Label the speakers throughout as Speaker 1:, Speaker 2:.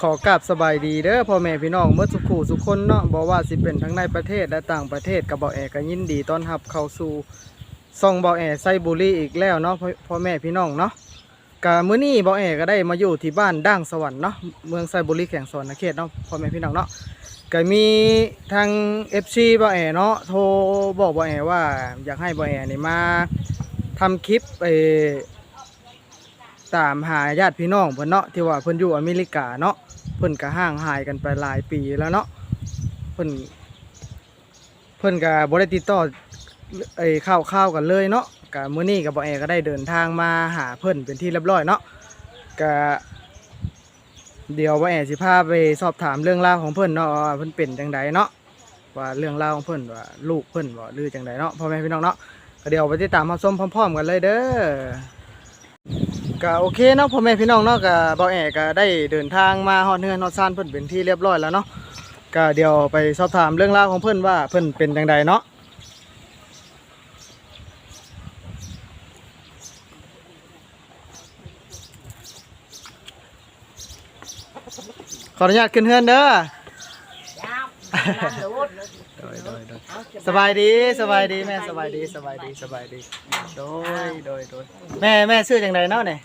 Speaker 1: ขอกราบสบายดีเด้อพ่อแม่พี่น้องเมื่อสุขูสุกคนเนาะบอกว่าสิเป็นทั้งในประเทศและต่างประเทศกับเบาแอก็ยินดีต้อนรับเข้าสู่ซองเบาแอไซบุรีอีกแล้วเนาะพ่อแม่พี่น้องเนาะกะมื้อนี้เบาแอก็ได้มาอยู่ที่บ้านด่างสวรรค์เนาะเมืองไซบุรีแข่งสวรรค์เขตเนาะพ่อแม่พี่น้องเนาะก็มีทาง FC เบาแอเนาะโทรบอกเบาแอว่าอยากให้เบาแอนี่มาทำคลิปเอ ตามหาญาติพี่น้องเพิ่นเนาะที่ว่าเพิ่นอยู่อเมริกาเนาะเพิ่นก็ห่างหายกันไปหลายปีแล้วเนาะเพิ่นเพิ่นก็บ่ได้ติดต่อไอ้ข้าวข้าวๆกันเลยเนาะก็มื้อนี้ก็บ่แอก็ได้เดินทางมาหาเพิ่นเป็นที่เรียบร้อยเนาะก็เดี๋ยวบ่แอสิพาไปสอบถามเรื่องราวของเพิ่นเนาะว่าเพิ่นเป็นจังไดเนาะว่าเรื่องราวของเพิ่นว่าลูกเพิ่นบ่หรือจังไดเนาะพ่อแม่พี่น้องเนาะก็เดี๋ยวไปติดตามรับชมพร้อมๆกันเลยเด้อ ก็โอเคเนาะพ่อแม่พี่น้องเนาะก็เบาแอก็ได้เดินทางมาฮอดเฮือนฮอดซานเพิ่นเป็นที่เรียบร้อยแล้วเนาะก็เดี๋ยวไปสอบถามเรื่องราวของเพิ่นว่าเพิ่นเป็นจังใดเนาะขออนุญาตขึ้นเฮือนเด้อสบายดีสบายดีแม่สบายดีสบายดีสบายดีโดยโดยโดยแม่แม่ชื่อจังใดเนาะเนี่ย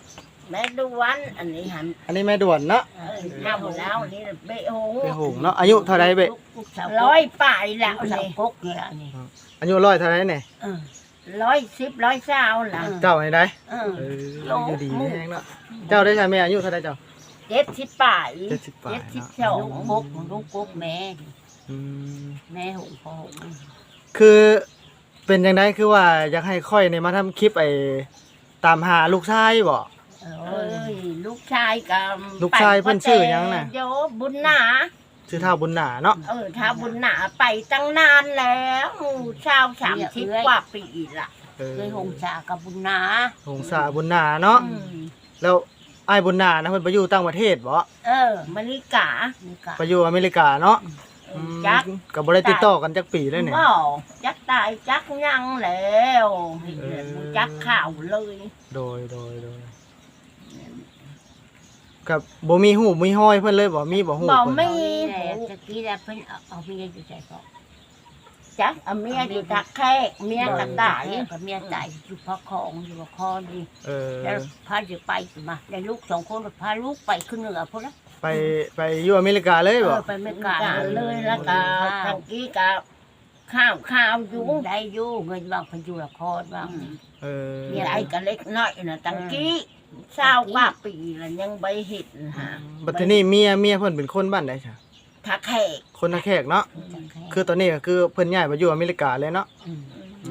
Speaker 2: แม่ดูวันอันนี้หัน
Speaker 1: อันนี้แม่ด่วนเนาะ
Speaker 2: เออข้าวหมดแล้วอันนี้เบะหง
Speaker 1: เป็นหุงเนาะอายุเท่าไรเบะ
Speaker 2: ร้อยป่ายแล้ว
Speaker 3: สาว
Speaker 2: นี่
Speaker 3: กกเนี่ยนี่
Speaker 1: อายุร้อยเท่าไรเนี่ย
Speaker 2: เออร้อยสิบร้อยเศร้าล่ะ
Speaker 1: เจ้าไหนได้
Speaker 2: เออ
Speaker 1: เอออายุดีแม่งเนาะเจ้าได้ใช่ไหมอายุเท่าไรเจ้า
Speaker 2: เจ็ดสิบป่าย
Speaker 1: เจ็ดสิบป่าย
Speaker 2: เจ็ดสิบ
Speaker 1: เนาะ
Speaker 2: สอง
Speaker 3: ลูกกกลูกกกแม่
Speaker 1: อืม
Speaker 3: แม่หงพ่อหง
Speaker 1: คือเป็นยังไงคือว่าอยากให้ค่อยในมาทำคลิปไอ้ตามหาลูกชายบ่
Speaker 3: เอ
Speaker 2: เอ้
Speaker 3: อย
Speaker 2: ลูกชายกับ
Speaker 1: ลูกชายเพิ่นชื่อหยังน่ะ
Speaker 2: โยบุญหนา
Speaker 1: ชื่อเท่าบุญหนาเนาะ
Speaker 2: เออถ้าบุญหนาไปตั้งนานแล้วชาวสามสิบกว่าปีละ
Speaker 1: เออ
Speaker 3: เคยหงสากับบุญนา
Speaker 1: หงสาบุญหนาเนาะ
Speaker 2: อืม
Speaker 1: แล้วไอ้ายบุญหนานะเพิ่นไปอยู่ต่างประเทศบ่
Speaker 2: เออมาริกา
Speaker 3: นี่กะ
Speaker 1: ไปอยู่อเมริกาเนาะอืม
Speaker 2: จัก
Speaker 1: ก็บ่ได้ติดต่อกันจักปีเลยเนี่ย
Speaker 2: บ่จักตายจักยังแล้วเห็นเลยบ่จักข่าวเลย
Speaker 1: โดยโดยโดย กับบ่มีหูมีห้อยเพิ่นเลยบ่มีบ่หู
Speaker 2: บ่
Speaker 1: เพิ่น
Speaker 2: ไม่
Speaker 3: แหละตะกี้แล้วเพิ่นเอาเอาเมียอยู่ใจก็
Speaker 2: จักเอาเมียอยู่ทักแขกเมียกระตาย
Speaker 3: กับเมียตายอยู่พระคองอยู่พระคอดี
Speaker 1: เออ
Speaker 3: แล้วพาจะไปสิมาได้ลูกสองคนพาลูกไปขึ้นเหนือพุ่นละ
Speaker 1: ไปไปอยู่อเมริกาเลย
Speaker 3: เอ
Speaker 1: บ่
Speaker 3: อไปไม่ก
Speaker 2: กา
Speaker 3: ล้า
Speaker 2: เลยแล้วก็ทางกี้ก็ข้าวข้าวอยู่
Speaker 3: ได้อยู่เงินบางเพันอยู่ละครบาง
Speaker 1: เออ
Speaker 2: มีอะไรก็เล็กน้อยน่ะตังกี้ เศร้ากว่าปีแล้วยังบ่เฮ็ดหา
Speaker 1: บัดทีนี้เมียเมียเพิ่นเป็นคนบ้านใดจ้ะ
Speaker 2: ทักแขก
Speaker 1: คนนาแขกเนาะคือตอนนี้ก็คือเพิ่นย้ายไปอยู่อเมริกาเลยเนาะ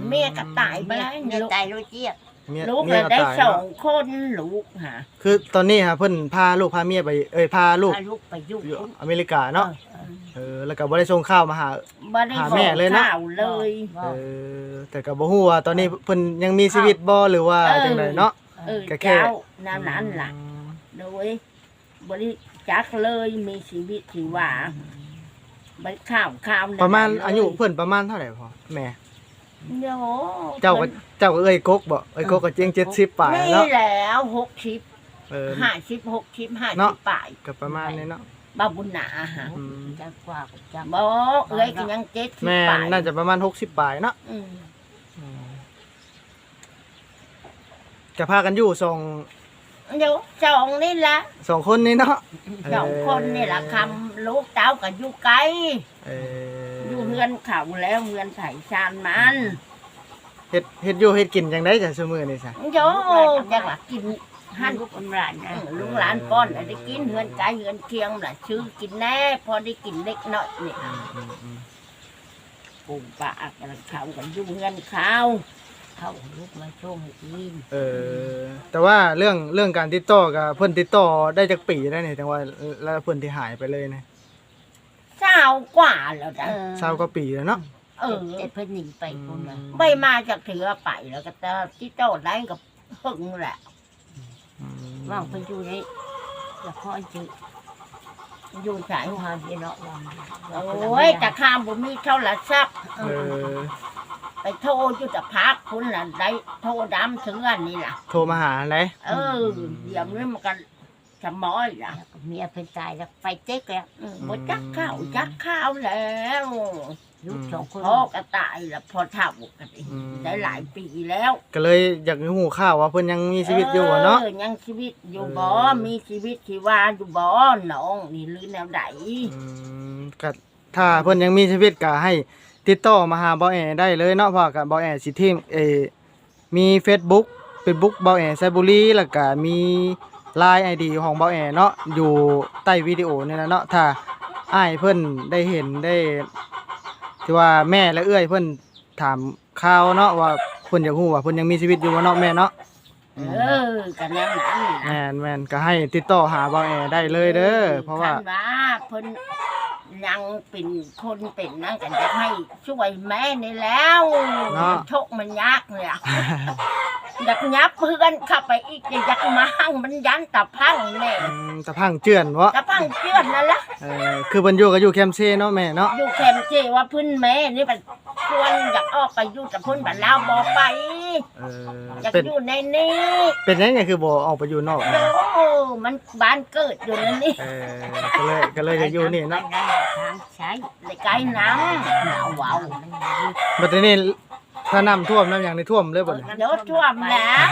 Speaker 2: เมียก็ตายไป
Speaker 3: เมีย
Speaker 2: แล้ว
Speaker 3: เมียตายรู้เจี๊ยบ
Speaker 1: เมีย
Speaker 2: ลูก
Speaker 1: เมีย
Speaker 2: เลย
Speaker 1: ก็
Speaker 2: ได้
Speaker 1: ตาย
Speaker 2: สอ
Speaker 1: เนาะ
Speaker 2: งคนลูกหา
Speaker 1: คือตอนนี้ฮะเพิ่นพาลูกพาเมียไปเอ้ยพาลูก
Speaker 3: พาลูกไปยุ่ง
Speaker 1: อยู่อเมริกาเนาะ
Speaker 3: เออ
Speaker 1: เออแล้วก็บ่ได้ส่งข้าวมาหา
Speaker 2: บ่ได้
Speaker 1: หา
Speaker 2: บอ
Speaker 1: แม่
Speaker 2: ก
Speaker 1: เลยนะ
Speaker 2: ข่าวเลย
Speaker 3: บ
Speaker 1: เอ
Speaker 3: อก
Speaker 1: อแต่ก็บ่ฮู้ว่าตอนนี้เพิ่นยังมีชีวิตบ่หรือว่า
Speaker 2: เออ
Speaker 1: จังไดเนาะ
Speaker 2: เออ
Speaker 1: ก็แค่
Speaker 2: เจ้านั่นนั้นล่ะ โดยบริจักเลยมีชีวิตชีวาบริข้าวข้าวนั่น
Speaker 1: ประมาณ
Speaker 2: เลย
Speaker 1: อายุเพิ่นประมาณเท่าไหร่พอแม่
Speaker 2: โย
Speaker 1: เจ้าก็เจ้าก็เอ้ยกกบ่เอ้ยกกก็เจียง70ปลาย
Speaker 2: นี่
Speaker 1: เนาะ
Speaker 2: แล้วหกชิป
Speaker 1: เออ
Speaker 2: ห้าชิปหกชิปห้า
Speaker 1: เนาะ
Speaker 2: ชิปป่าย
Speaker 1: ก็ประมาณนี้เนาะ
Speaker 2: บ้าบุญหนาฮะ
Speaker 1: อืม
Speaker 3: จะกว่ากับจัง
Speaker 2: บอกเอ้ยก็ยังเจ็ดชิป
Speaker 1: แม่
Speaker 2: ป่าย
Speaker 1: น่าจะประมาณ60ปลายเนาะ
Speaker 2: อืม
Speaker 1: อืม จะพากันอยู่สอง
Speaker 2: เดี๋ยวสองนี่ละ
Speaker 1: สองคนนี้เนาะ
Speaker 2: สองคนนี่ละคำลูกเต้ากับอยู่ไกล
Speaker 1: เออ
Speaker 2: อยู่เฮือนเขาแล้วเฮือนไผ่ชานมัน
Speaker 1: เฮ็ดเฮ็ดอยู่เฮ็ดกินจังได๋จ้ะซุมื้อนี่ซะ
Speaker 2: โยจังหวะกิน
Speaker 3: หั
Speaker 2: หั
Speaker 3: น
Speaker 2: น
Speaker 3: ลูกอำราน
Speaker 2: เอ
Speaker 3: นะ
Speaker 2: อลูกหลานป้อนให้ได้กินเฮือนไกลเฮือนเคียงล่ะชื่อกินแน่พอได้กินเล็กน้อยนี่
Speaker 1: อืมอืมอืม
Speaker 2: ปลูกปลากันเขากันอยู่เฮือนเขา
Speaker 3: เขาลูกมาช่วงให้กิน
Speaker 1: เออแต่ว่าเรื่องเรื่องการติดต่อกับเพิ่นติดต่อได้จักปีแล้วนี่แต่ว่าแล้วเพิ่นที่หายไปเลยนะ
Speaker 2: เศร้ากว่าแล้วจ้ะ
Speaker 1: เศร้ากว่าปีแล้วเนาะ
Speaker 2: เออ
Speaker 3: แต่เพิ่นหนีไปคนละ
Speaker 2: ไม่มาจากเถือไปแล้วก็จะที่โตได้กับหึงแหละ
Speaker 1: อืม
Speaker 3: ว่างเพิ่นอยู่ในละครจือ
Speaker 2: อยู่สาย
Speaker 3: ไอ้หาเดียวเนาะวาง
Speaker 2: โอ้ยแต่ข้ามบุมีเท่าละซัก
Speaker 1: เออ
Speaker 2: ไป โทรอยู่แต่พักคุณน่ะได้โทรดำถึงอันนี้ล่ะ
Speaker 1: โทรมาหาไหน
Speaker 2: เออเดี๋ยวนี้มันกันสมอยล่ะ
Speaker 3: แล้วก็เมียเพิ่นตายแล้วไปเจ๊กแล้ว
Speaker 2: อืมบ่จักข้าวจักข้าวแล้ว
Speaker 3: ลูกสองคน
Speaker 2: พ่อก็ตายแล้วพอเฒ่ากันอีก
Speaker 1: อืม
Speaker 2: ได้หลายปีแล้ว
Speaker 1: ก็เลยอยากหูข่าวว่าเพิ่นยังมีชีวิตอยู่อะเนาะ
Speaker 2: ออยังชีวิตอยู่บ่
Speaker 1: เออ
Speaker 2: มีชีวิตชีวาอยู่บ่น้องนี่หรือแนวใด
Speaker 1: อืมก็ถ้าเพิ่นยังมีชีวิตก็ให้ ติดต่อมาหาเบาแอได้เลยเนาะเพราะกับเบาแอสิทีมเออมี Facebook Facebook เบาแอไซบุรีแล้วก็มี Line ID ของเบาแอเนาะอยู่ใต้วิดีโอนี่แหละเนาะถ้าอ้ายเพิ่นได้เห็นได้ที่ว่าแม่และเอื้อยเพิ่นถามข่าวเนาะว่าเพิ่นอยากฮู้ว่าเพิ่นยังมีชีวิตอยู่บ่เนาะแม่เนาะ
Speaker 2: เออกันแนวนั้น
Speaker 1: แม่นแม่นก็ให้ติดต่อหาเบาแอได้เลยเด้อเพราะว่า
Speaker 2: คันว่าเพิ่น ยังเป็นคนเป็นนั่นกันจะให้ช่วยแม่นี่แล้ว
Speaker 1: เนาะ
Speaker 2: ทุกข์มันยากเลยอะอยากยับเพื่อนเข้าไปอีกอยากมาหั่งมันยันตะพังแน่
Speaker 1: อืมตะพังเจือนวะ
Speaker 2: ตะพังเชื่อนนั่นละ
Speaker 1: เออคือเพิ่นอยู่ก็อยู่แคมป์เซ่เนาะแม่เนาะ
Speaker 2: อยู่แคมป์เจว่าพื้นแม่นี่มัน ควรอยากออกไปอยู่กับพื้นบ้านลาวบอกไป
Speaker 1: เออ
Speaker 2: อยาก
Speaker 1: เป็น
Speaker 2: อยู่ในนี้
Speaker 1: เป็นยังไงคือบ่ออกไปอยู่นอก
Speaker 2: โอ้มันบ้านเกิดอยู่ในนี้
Speaker 1: เออก็เลยก็เลยจะอยู่นี่เนาะ
Speaker 3: ทางใช้
Speaker 2: เลยไกลน้ำหนาวเวา
Speaker 1: บัดนี้ถ้าน้ำท่วมน้ำหยังในท่วมเลยบ่เนี่ย
Speaker 2: เดี๋ยวท่วมแล้ว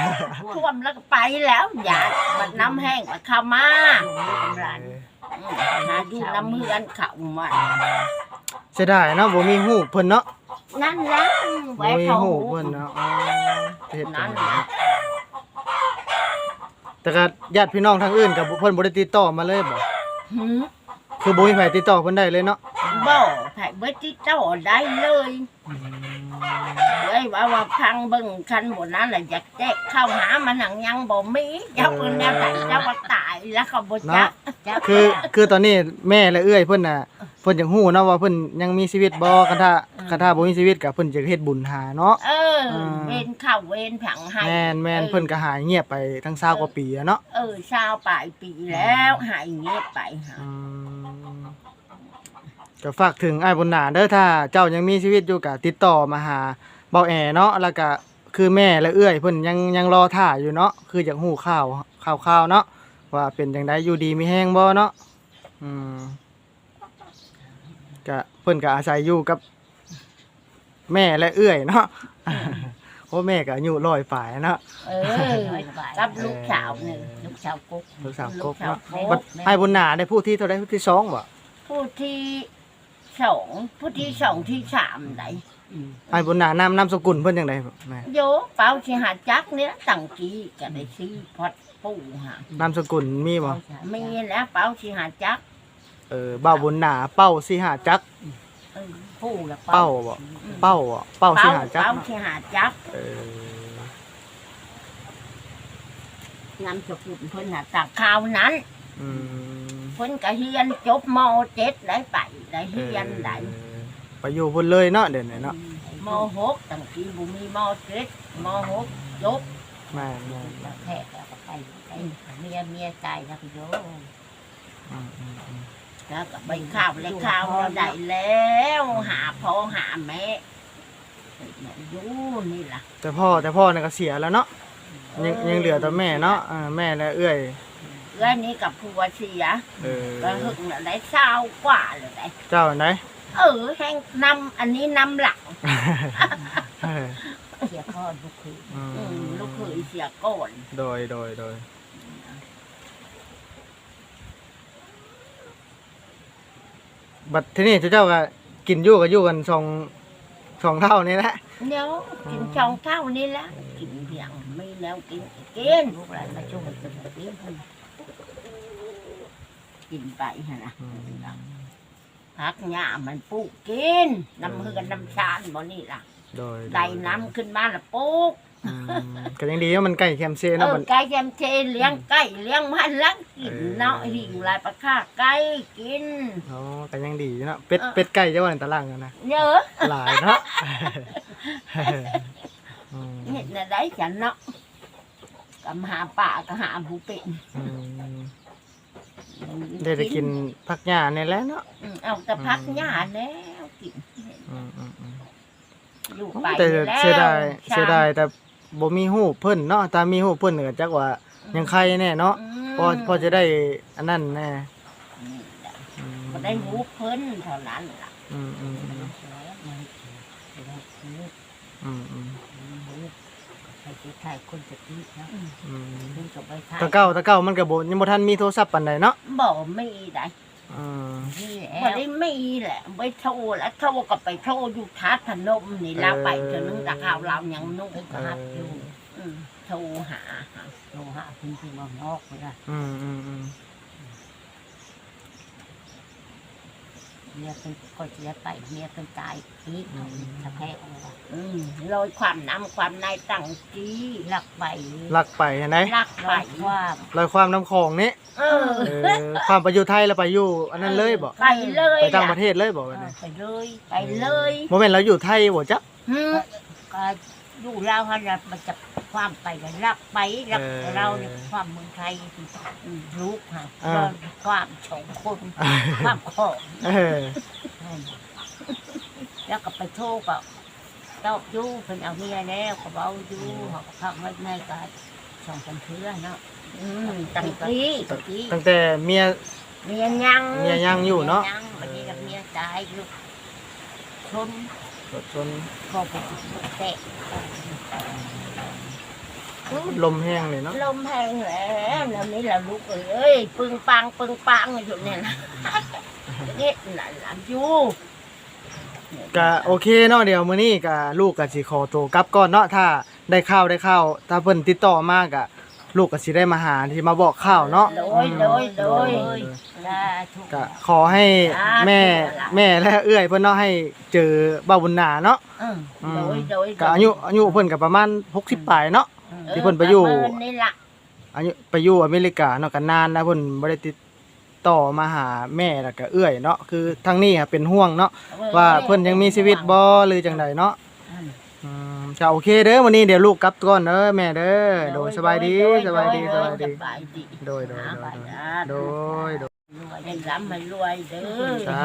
Speaker 2: ท่วมแล้วก็ไปแล้วอย่าบัดน้ำแห้งก็เข้ามา
Speaker 3: หลาน
Speaker 2: อืมหาอยู่น้ำเมือนเข้ามา
Speaker 1: เสียดายเนาะบ่มีฮู้เพิ่นเนาะ
Speaker 2: นั่นแหละ
Speaker 1: บ่
Speaker 2: ไว้
Speaker 1: มี
Speaker 2: เขา
Speaker 1: ฮู้
Speaker 2: หู
Speaker 1: เพิ่นเนาะอ๋อเฮ็ดจั
Speaker 2: นั่
Speaker 1: ง
Speaker 2: น
Speaker 1: ได๋
Speaker 2: แหละ
Speaker 1: แต่ก็ญาติพี่น้องทางอื่นก็บ่เพิ่นบ่ได้ติดต่อมาเลยบ่
Speaker 2: หืม
Speaker 1: คือบ่มีไผติดต่อเพิ่นได้เลยเนาะ
Speaker 2: บ่ไผเบิดที่เจ้าได้เลยเลยว่าว่าพังเบิ่งคันหมดนั้นแหละอยากแจ๊กเข้าหามันหนังยังบ่มีเจ้าเพิ่นแนวไหนเจ้าว่าตายแล้วเขาบ่จั
Speaker 1: เนาะ
Speaker 2: ก
Speaker 1: คือคือตอนนี้แม่และเอื้อยเพิ่นน่ะเพิ่นอยากฮู้เนาะว่าเพิ่นยังมีชีวิตบ่คันถ้าคันถ้าบ่มีชีวิตก็เพิ่นจะเฮ็ดบุญหาเนาะ
Speaker 2: เออเวนเข้าเวนผังให้
Speaker 1: แม่นแม่นเพิ่นก็หายเงียบไปทั้ง20กว่าปีอะเนาะ
Speaker 2: เออชาวปลายปีแล้วหายเงียบไปหา
Speaker 1: อืมก็ฝากถึงอ้ายบุญนาเด้อถ้าเจ้ายังมีชีวิตอยู่ก็ติดต่อมาหาเบาแอเนาะแล้วก็คือแม่และเอื้อยเพิ่นยังยังรอท่าอยู่เนาะคืออยากฮู้ข่าวข่าวๆเนาะว่าเป็นจังไดอยู่ดีมีแฮงบ่เนาะอืม ก็เพิ่นก็อาศัยอยู่กับ แม่และเอื้อยเนาะเพราะแม่ก็อายุร้อยปลายเนาะ
Speaker 2: เออรับลูกสาวหนึ่ง
Speaker 3: ลูกสาวกุ๊ก
Speaker 1: ลูกสาวก
Speaker 2: ลู
Speaker 1: บ
Speaker 2: กสาว
Speaker 1: เนาะ
Speaker 2: กบ
Speaker 1: บัดอ้ายบุญนาได้ผู้ที่เท่าใดผู้ที่สองบ่
Speaker 2: ผู้ที่สองผู้ที่สองที่สามไหน
Speaker 1: อ้ายบุญนานามนามสกุลเพิ่นจังไดแม่
Speaker 2: โยเป้าชิหาจักเนี่ยตั้งกี้ก็ได้ซื้อพอดปูหานา
Speaker 1: มสกุลมีบ่
Speaker 2: มีแล้วเป้าชิหาจัก
Speaker 1: เออบ่าวบุญหนาเป้าสิหาจัก
Speaker 2: เออ
Speaker 3: ผู้ละ
Speaker 1: เป้าบ่ เป้าบ่เป้า
Speaker 2: เป้า
Speaker 1: สิหาจัก
Speaker 2: เป้าชิหาจัก
Speaker 1: เออนำ
Speaker 2: สกุลเพิ่นน่ะตักข่าวนั้น
Speaker 1: อืม
Speaker 2: เพิ่นก็เฮียนจบมเจ็ดได้ไปได้เฮียนได้
Speaker 1: เออไปอยู่พุ่นเลยเนาะเดี๋ยวนี้เนาะ
Speaker 2: มหกตั้งกี้บุมีมเจ็ดมหกจบ
Speaker 1: แม่นแม่น
Speaker 3: แล้วแท้แล้วก็ไปไปเมียเมียตายแล้วก็โย
Speaker 1: อืมอืมอืม
Speaker 2: แล้วก็ไปข้าวเลยข้าวเราได้แล้ว หาพ่อหาแม่อยู่นี่ล่ะ
Speaker 1: แต่พ่อแต่พ่อเนี่ยก็เสียแล้วเนาะยังยังเหลือแต่แม่เนาะเออแม่และเอื้อย
Speaker 2: เอ้ยนี่กับผัวเสีย
Speaker 1: เออ
Speaker 2: ก็หึงน่ะได้เศร้ากว่าเลยได้
Speaker 1: เจ้าไหน
Speaker 2: เออแห้งนำอันนี้นำหลัง
Speaker 1: เออ
Speaker 3: เสียพ่อลูกคือ
Speaker 1: อื
Speaker 2: อืม
Speaker 1: ม
Speaker 2: ลูกเคยเสียก่อน
Speaker 1: โดยโดยโดย บัดทีนี้เจ้าก็กินอยู่ก็อยู่กันสองสองเท่านี่แหละ
Speaker 2: เดี๋ยวกินช่องเท่านี้ละกินเพียงไม่แล้วกินก็กิน
Speaker 3: ลูกหลานมาช่วยกันแบบนี้
Speaker 2: กินไปฮะนะพักหญ้ามันปลูกกินน้ำเฮือนน้ำชานบ่นี่ล่ะ
Speaker 1: โดย
Speaker 2: ได้น้ำขึ้นมาและปลูก
Speaker 1: อืมก็ยังดีว่ามันใกล้แคมเซ่
Speaker 2: เอ
Speaker 1: เนาะ
Speaker 2: อ
Speaker 1: มัน
Speaker 2: ไก่แยมเชเลี้ยงไก่เลี้ยงมันลักกินเนาะหิงลายปลาค่าไก่กิน
Speaker 1: อ๋อก็ยังดีเนาะเป็ด
Speaker 2: เออ
Speaker 1: เป็ดไก่เจ้าว่าในตารางกันนะ
Speaker 2: เยอะ
Speaker 1: หลายเนาะอืม
Speaker 2: นี่น่ะได้ฉันเนาะกำหาป่าก็หาผู้เป็น
Speaker 1: อืมได้ไปกินผักหญ้านี่แหละเนาะ
Speaker 2: อืมเอาแต่พักหญ้าแล้วกิน
Speaker 1: อืมอืมอืม
Speaker 2: อยู่ไป
Speaker 1: แต่
Speaker 2: แล้ว
Speaker 1: เสียดาย
Speaker 2: ชา
Speaker 1: เสียดายแต่ บ่มีหูปเพิ่นเนาะถ้ามีหูปเพิ่นก็จักว่ายังใครแน่เนาะ
Speaker 2: อืม
Speaker 1: พอพอจะได้อันนั้นแน่
Speaker 2: นี่แหละ
Speaker 1: อืม
Speaker 2: ก็ได้รู้เพิ่นเท่านั้นล่ะ
Speaker 1: อืมอืมอืม
Speaker 3: แล้วมันแล้วคือ
Speaker 1: อืมอืม
Speaker 3: ใครจะถ่ายคนจะตีนะ
Speaker 1: อืม
Speaker 3: ขึ้นกับไปถ่าย
Speaker 1: แตะเก้าแตะเก้ามันก็บ่ยังบ่ทันมีโทรศัพท์ปานใดเนาะ
Speaker 2: บอกไม่ได้
Speaker 1: อืม
Speaker 3: นี่แห
Speaker 2: บ่
Speaker 3: ละ
Speaker 2: ได้ไม่แหละไปโทรแล้วโทรก็ไปโทรอยู่ทัดพนมนี่ลาไปเจอนึงตะข่าวเรายังนุ่ง
Speaker 3: ไปกราบอยู่
Speaker 2: อืมโทรหา
Speaker 3: โลหะคุณคือมางอกไปละ
Speaker 1: อืมอืมอืม
Speaker 3: เมียเป็นก็เสียไปเมียเป็นตายอีกสะแพงว่า
Speaker 2: อืมลอยความน้ำความในตั้งจี
Speaker 3: ลักไป
Speaker 1: ลักไปเห็นไหม
Speaker 2: รักไป
Speaker 3: ไปว่า
Speaker 1: ลอยความน้ำของนี่
Speaker 2: เออ
Speaker 1: เออความไปอยู่ไทยแล้วไปอยู่อันนั้นเลยบ่
Speaker 2: ไปเลย
Speaker 1: ไปต่างป
Speaker 2: ล่ะ
Speaker 1: ระเทศเลยบ่วันนี้
Speaker 3: ไปเลย
Speaker 2: ไปเลย
Speaker 1: บ่แม่นเราอยู่ไทยบ่จ๊ะ
Speaker 2: หืม
Speaker 3: ก็อยู่ลาวฮันละมันจะ ความไปกันลักไปลักเราเนี่ยความเมืองไทยอืมลูกค่ะเราความสองคนความของ
Speaker 1: เออ
Speaker 3: แล้วก็ไปโทษก็เจ้าอยู่เป็นเอาเมียแล้วก็เบาอยู่เขาก็พักไว้ในกันสองคนเพื่อนเนาะ
Speaker 2: อืมตั้งจี
Speaker 3: ตะกี้
Speaker 1: ตั้งแต่เมีย
Speaker 2: เมียยัง
Speaker 1: เมียยังอยู่เนาะ
Speaker 3: ยังวันนี้กับเมียตายอยู่ชน
Speaker 1: รถชน
Speaker 3: ก็ไปติดลูกแตะ
Speaker 1: ลมแห้งเลยเนาะ
Speaker 2: ลมแห้งแล้วแล้วนี่เราลูกเอ้ยปึงปังปึงปังอยู่เนี่ยนะเนี่ยหลานหลานอยู่
Speaker 1: ก็โอเคเนาะเดี๋ยวมื้อนี้ก็ลูกก็สิขอตัวกลับก่อนเนาะถ้าได้ข่าวได้ข่าวถ้าเพิ่นติดต่อมาก็ลูกก็สิได้มาหาที่มาบอกข่าวเนาะ
Speaker 2: โดยโดยโดย
Speaker 3: ลาทุก
Speaker 1: ก็ขอให้แม่แม่และเอื้อยเพิ่นเนาะให้เจอบ่าวบุญนาเนาะ
Speaker 2: อืม
Speaker 1: อืม
Speaker 2: โดยโดย
Speaker 1: ก็อายุอายุเพิ่นก็ประมาณ60ปลายเนาะ
Speaker 2: ออ
Speaker 1: ที่เพิ่นไปอยู่
Speaker 2: ประมาณนี่ล่ะ
Speaker 1: อายุไปอยู่อเมริกาเนาะก็นานแล้วเพิ่นบ่ได้ติดต่อมาหาแม่แล้วก็เอื้อยเนาะคือทางนี้ครับเป็นห่วงเนาะว่าเพิ่นยังมีชีวิตบ่หรือจังใดเนาะ
Speaker 3: อืม
Speaker 1: อืมจะโอเคเด้อวันนี้เดี๋ยวลูกกลับก่อนเด้อแม่เด้อโดยสบายดีสบายดีสบายดี
Speaker 2: สบายดี
Speaker 1: โดยโดย
Speaker 2: หา
Speaker 1: โด
Speaker 2: ไป
Speaker 1: ย
Speaker 2: นะ
Speaker 1: โดยโดย
Speaker 3: รวย
Speaker 2: ให้ร่ำให้รวยเด้อ
Speaker 1: สา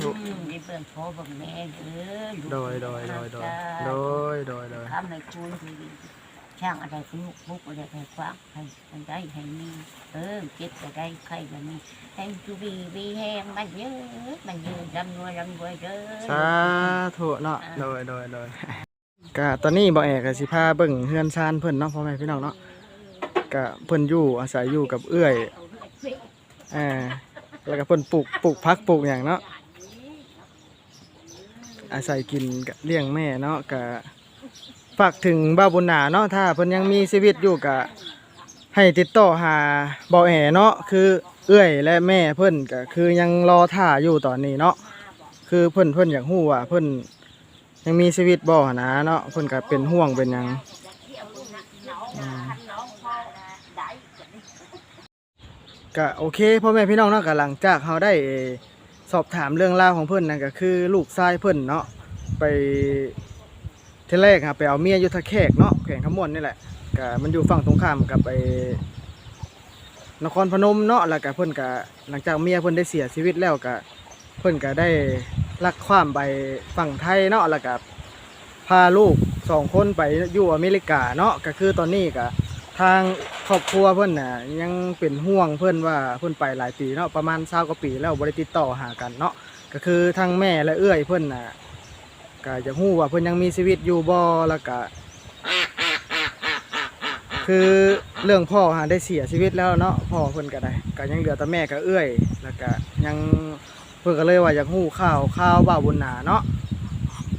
Speaker 1: ธุ
Speaker 3: อืมได้เบิ่งพ่อเบิ่งแม่เด้อลูก
Speaker 1: โดยโดยโดยโดยโดยโดยโดย
Speaker 3: ทำให้คุณคือ ช่างอะไรคุณลูกบุกอะไรให้ฟังให้มันได้ให้มีเออเก็บก็ได้ใครก็มีให้จูบีบีแห้งมันเยอะมันเยอะร่ำรวยร่ำรวยเด้อ
Speaker 1: สาธุเนาะโดยโดยโดยก็ตอนนี้บ่แอกก็สิพาเบิ่งเฮือนซานเพิ่นเนาะพ่อแม่พี่น้องเนาะก็เพิ่นอยู่อาศัยอยู่กับเอื้อยอ่าแล้วก็เพิ่นปลูกปลูกผักปลูกหยังเนาะอาศัยกินกเลี้ยงแม่เนาะก็ ฝากถึงบ้าบุญนาเนาะถ้าเพิ่นยังมีชีวิตอยู่ก็ให้ติดต่อหาบ่อแอเนาะคือเอื้อยและแม่เพิ่นก็คือยังรอท่าอยู่ตอนนี้เนาะคือเพิ่นเพิ่นอยากฮู้ว่าเพิ่นยังมีชีวิตบ่นะเนาะเพิ่นก็เป็นห่วงเป็นหยังอืมก็โอเคพ่อแม่พี่น้องเนาะก็หลังจากเขาได้สอบถามเรื่องราวของเพิ่นนั่นก็คือลูกชายเพิ่นเนาะไป ทีแรกครับไปเอาเมียอยู่ทะแขกเนาะแขวงขมวนนี่แหละก็มันอยู่ฝั่งตรงข้ามกับไปนครพนมเนาะแล้วก็เพิ่นก็หลังจากเมียเพิ่นได้เสียชีวิตแล้วก็เพิ่นก็ได้ลักความไปฝั่งไทยเนาะแล้วก็พาลูกสองคนไปอยู่อเมริกาเนาะก็คือตอนนี้ก็ทางครอบครัวเพิ่อนน่ะยังเป็นห่วงเพิ่อนว่าเพิ่อนไปหลายปีเนาะประมาณ20กว่าปีแล้วบ่ได้ติดต่อหากันเนาะก็คือทางแม่และเอื้อยเพิ่อนน่ะ ก็จะฮู้ว่าเพิ่นยังมีชีวิตอยู่บ่แล้วก็คือเรื่องพ่อหาได้เสียชีวิตแล้วเนาะพ่อเพิ่นก็ได้ก็ยังเหลือแต่แม่กับเอื้อย แล้วก็ยังเพื่อก็เลยว่าอยากหู้ข่าวข่าวบ่าวบุญนาเนาะ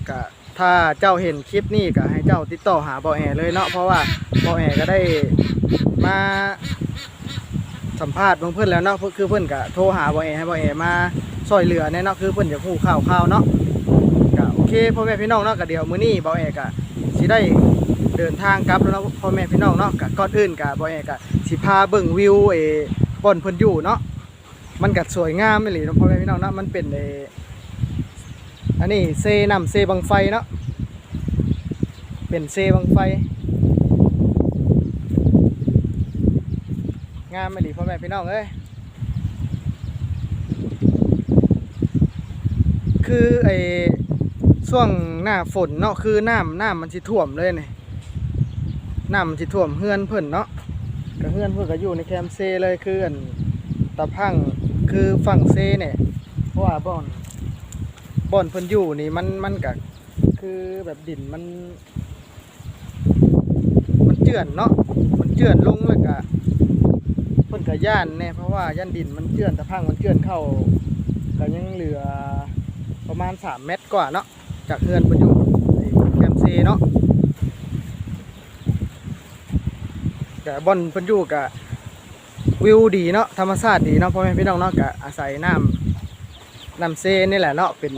Speaker 1: ก็ถ้าเจ้าเห็นคลิปนี้ก็ให้เจ้าติดต่อหาบ่อแอเลยเนาะเพราะว่าบ่อแอก็ได้มาสัมภาษณ์เบิ่งเพิ่นแล้วเนาะคือเพิ่นก็โทรหาบ่อแอให้บ่อแอมาช่วยเหลือแน่เนาะคือเพิ่นอยากฮู้ข่าวข่าวเนาะ เคพ่อแม่พี่น้องเนาะก็เดี๋ยวมื้อนี้บ่อแอก็สิได้เดินทางกลับแล้วเนาะพ่อแม่พี่น้องเนาะก็ก่อนอื่นก็บ่อแอก็สิพาเบิ่งวิวเอบ่อนเพิ่นอยู่เนาะมันกัดสวยงามไม่หลีเนาะพ่อแม่พี่น้องเนาะมันเป็นเอออันนี้เซน้ำเซบังไฟเนาะเป็นเซบังไฟ งามไม่หลีพ่อแม่พี่น้องเอ้ยคือไอ ช่วงหน้าฝนเนาะคือน้ำน้ำมันสิท่วมเลยนี่น้ำมันสิท่วมเฮือนเพิ่นเนาะก็เฮือนเพิ่นก็อยู่ในแคมเซเลยคืออันตะพังคือฝั่งเซเนี่ยเพราะว่าบ่อนบ่อนเพิ่นอยู่นี่มันมันก็คือแบบดินมัน มันเจือนเนาะมันเจือนลงแล้วก็เพิ่นก็ย่านแน่เพราะว่าย่านดินมันเจือนตะพังมันเจือนเข้าก็ยังเหลือประมาณ 3 เมตรกว่าเนาะ จากเฮือนเพิ่นอยู่แคมเซเนาะกะบอนเพิ่นอยู่กะวิวดีเนาะธรรมชาติดีเนาะพ่อแม่พี่น้องเนาะกะอาศัยน้ำน้ำเซนี่แหละเนาะเป็น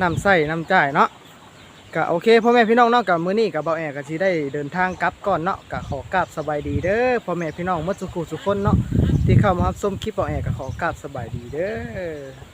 Speaker 1: น้ำใส่น้ำจ่ายเนาะกะโอเคพ่อแม่พี่น้องเนาะกะมื้อนี้กะเบาแอร์ก็สิได้เดินทางกลับก่อนเนาะกะขอกราบสบายดีเด้อพ่อแม่พี่น้องหมดสุขุสุขคนเนาะที่เข้ามารับชมคลิปเบาแอร์ก็ขอกราบสบายดีเด้อ